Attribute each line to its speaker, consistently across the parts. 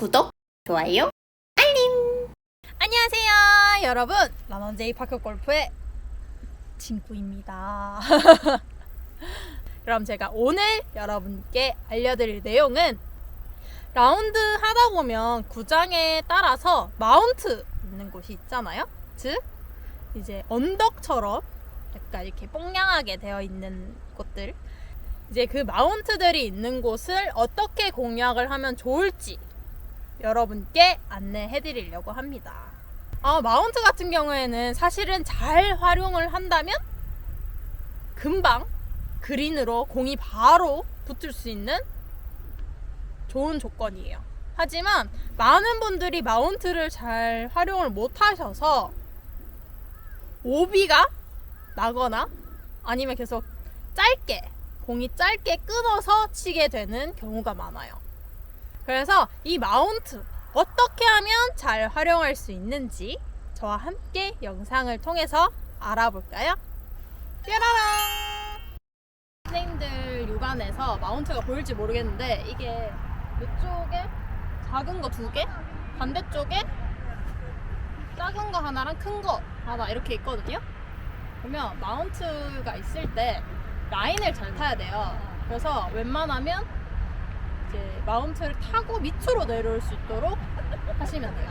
Speaker 1: 구독, 좋아요.
Speaker 2: 안녕하세요, 여러분. 만원제이 파크 골프의 친구입니다. 그럼 제가 오늘 여러분께 알려드릴 내용은 라운드 하다 보면 구장에 따라서 마운트 있는 곳이 있잖아요. 즉, 이제 언덕처럼 약간 이렇게 뽕냥하게 되어 있는 곳들. 이제 그 마운트들이 있는 곳을 어떻게 공략을 하면 좋을지 여러분께 안내해 드리려고 합니다. 아, 마운트 같은 경우에는 사실은 잘 활용을 한다면 금방 그린으로 공이 바로 붙을 수 있는 좋은 조건이에요. 하지만 많은 분들이 마운트를 잘 활용을 못 하셔서 오비가 나거나 아니면 계속 짧게 공이 짧게 끊어서 치게 되는 경우가 많아요. 그래서 이 마운트 어떻게 하면 잘 활용할 수 있는지 저와 함께 영상을 통해서 알아볼까요? 뾰라라! 선생님들 육안에서 마운트가 보일지 모르겠는데 이게 이쪽에 작은 거 두 개, 반대쪽에 작은 거 하나랑 큰 거 하나 이렇게 있거든요. 그러면 마운트가 있을 때 라인을 잘 타야 돼요. 그래서 웬만하면 이제 마운트를 타고 밑으로 내려올 수 있도록 하시면 돼요.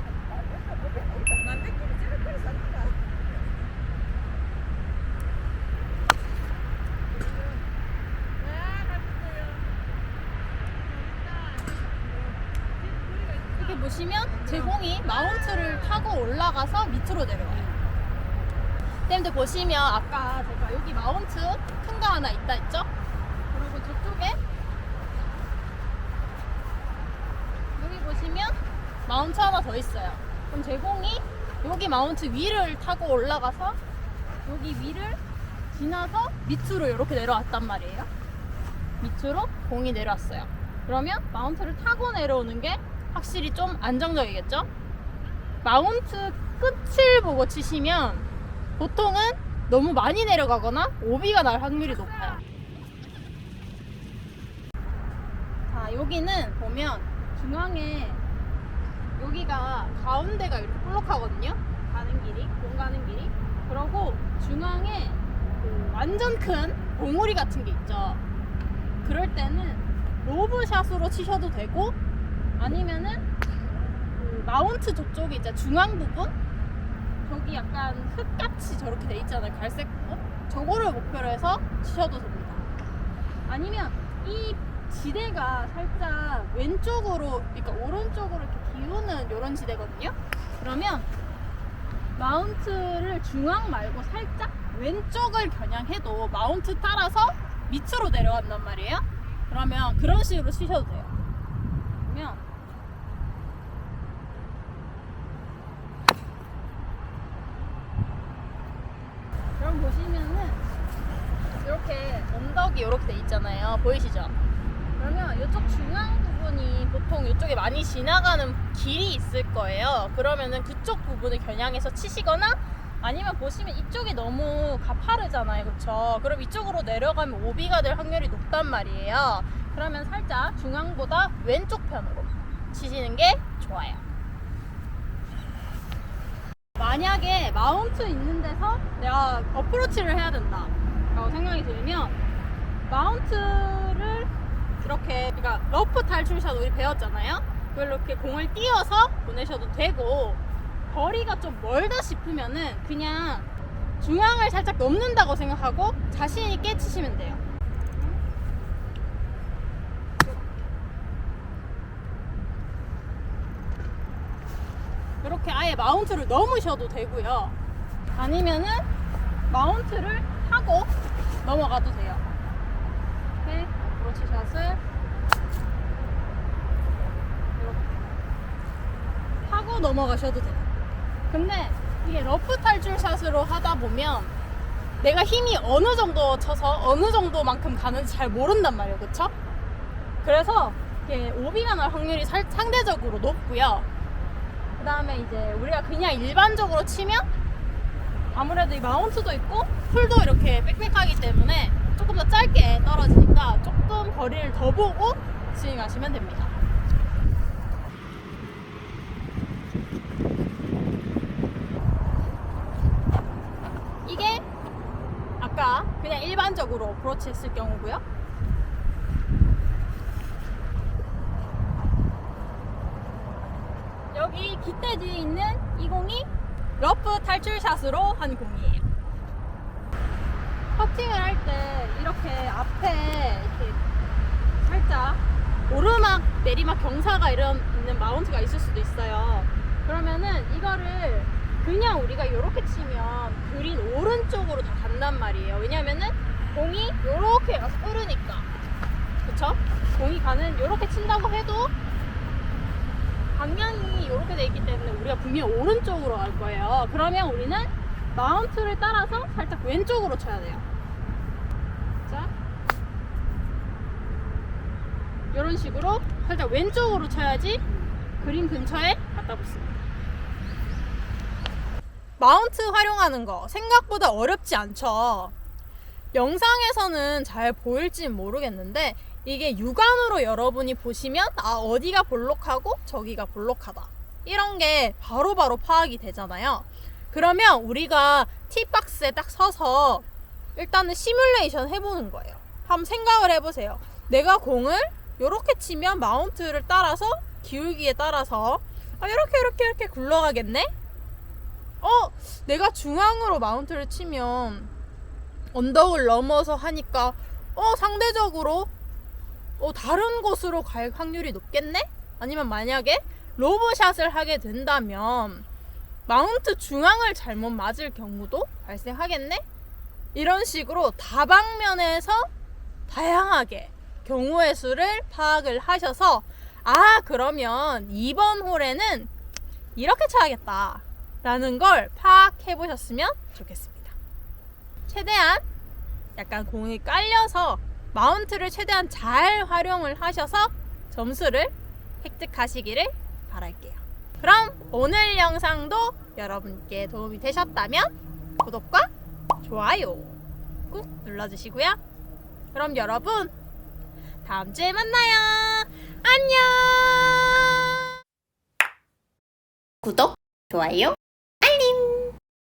Speaker 2: 이렇게 보시면 제 공이 마운트를 타고 올라가서 밑으로 내려와요. 쌤들 보시면 아까 제가 여기 마운트 큰 거 하나 있다 했죠? 그리고 저쪽에 여기 보시면 마운트 하나 더 있어요. 그럼 제 공이 여기 마운트 위를 타고 올라가서 여기 위를 지나서 밑으로 이렇게 내려왔단 말이에요. 밑으로 공이 내려왔어요. 그러면 마운트를 타고 내려오는 게 확실히 좀 안정적이겠죠? 마운트 끝을 보고 치시면 보통은 너무 많이 내려가거나 오비가 날 확률이 높아요. 자, 여기는 보면 중앙에 여기가 가운데가 이렇게 볼록하거든요. 가는 길이, 공 가는 길이. 그러고 중앙에 그 완전 큰 봉우리 같은 게 있죠. 그럴 때는 로브샷으로 치셔도 되고 아니면은 그 마운트 저쪽에 이제 중앙 부분 저기 약간 흙같이 저렇게 돼 있잖아요. 갈색 거. 저거를 목표로 해서 치셔도 됩니다. 아니면 이 지대가 살짝 왼쪽으로, 그러니까 오른쪽으로 이렇게 기우는 이런 지대거든요. 그러면 마운트를 중앙 말고 살짝 왼쪽을 겨냥해도 마운트 따라서 밑으로 내려간단 말이에요. 그러면 그런 식으로 치셔도 돼요. 그러면 그럼 보시면은 이렇게 언덕이 이렇게 돼 있잖아요. 보이시죠? 그러면 이쪽 중앙 부분이 보통 이쪽에 많이 지나가는 길이 있을 거예요. 그러면은 그쪽 부분을 겨냥해서 치시거나 아니면 보시면 이쪽이 너무 가파르잖아요. 그렇죠? 그럼 이쪽으로 내려가면 오비가 될 확률이 높단 말이에요. 그러면 살짝 중앙보다 왼쪽 편으로 치시는 게 좋아요. 만약에 마운트 있는 데서 내가 어프로치를 해야 된다 라고 생각이 들면 마운트 를 이렇게 그러니까 러프 탈출샷 우리 배웠잖아요 그걸 이렇게 공을 띄어서 보내셔도 되고 거리가 좀 멀다 싶으면은 그냥 중앙을 살짝 넘는다고 생각하고 자신 있게 치시면 돼요 이렇게 아예 마운트를 넘으셔도 되고요. 아니면은 마운트를 타고 넘어가도 돼요. 이렇게 어프로치 샷을 이렇게 타고 넘어가셔도 돼요. 근데 이게 러프 탈출 샷으로 하다 보면 내가 힘이 어느 정도 쳐서 어느 정도만큼 가는지 잘 모른단 말이에요. 그쵸? 그래서 이게 오비가 날 확률이 살- 상대적으로 높고요. 그 다음에 이제 우리가 그냥 일반적으로 치면 아무래도 이 마운트도 있고 풀도 이렇게 빽빽하기 때문에 조금 더 짧게 떨어지니까 조금 거리를 더 보고 스윙하시면 됩니다. 이게 아까 그냥 일반적으로 브로치 했을 경우고요. 여기 깃대 뒤에 있는 이 공이 러프 탈출샷으로 한 공이에요. 퍼팅을 할 때 이렇게 앞에 이렇게 살짝 오르막, 내리막 경사가 있는 마운트가 있을 수도 있어요. 그러면은 이거를 그냥 우리가 이렇게 치면 그린 오른쪽으로 다 간단 말이에요. 왜냐면은 공이 이렇게 가서 흐르니까. 그쵸? 공이 가는 이렇게 친다고 해도 방향이 이렇게 돼 있기 때문에 우리가 분명 오른쪽으로 갈 거예요. 그러면 우리는 마운트를 따라서 살짝 왼쪽으로 쳐야 돼요. 자, 이런 식으로 살짝 왼쪽으로 쳐야지 그림 근처에 갖다 붙습니다. 마운트 활용하는 거 생각보다 어렵지 않죠. 영상에서는 잘 보일진 모르겠는데 이게 육안으로 여러분이 보시면 아 어디가 볼록하고 저기가 볼록하다 이런 게 바로바로 파악이 되잖아요. 그러면 우리가 티박스에 딱 서서 일단은 시뮬레이션 해보는 거예요. 한번 생각을 해보세요. 내가 공을 이렇게 치면 마운트를 따라서 기울기에 따라서 아, 이렇게 이렇게 이렇게 굴러가겠네? 어, 내가 중앙으로 마운트를 치면 언덕을 넘어서 하니까 어, 상대적으로 어, 다른 곳으로 갈 확률이 높겠네? 아니면 만약에 로브샷을 하게 된다면 마운트 중앙을 잘못 맞을 경우도 발생하겠네? 이런 식으로 다방면에서 다양하게 경우의 수를 파악을 하셔서 아 그러면 이번 홀에는 이렇게 쳐야겠다 라는 걸 파악해 보셨으면 좋겠습니다. 최대한 약간 공이 깔려서 마운트를 최대한 잘 활용을 하셔서 점수를 획득하시기를 바랄게요. 그럼 오늘 영상도 여러분께 도움이 되셨다면 구독과 좋아요 꾹 눌러주시고요. 그럼 여러분 다음 주에 만나요. 안녕.
Speaker 1: 구독, 좋아요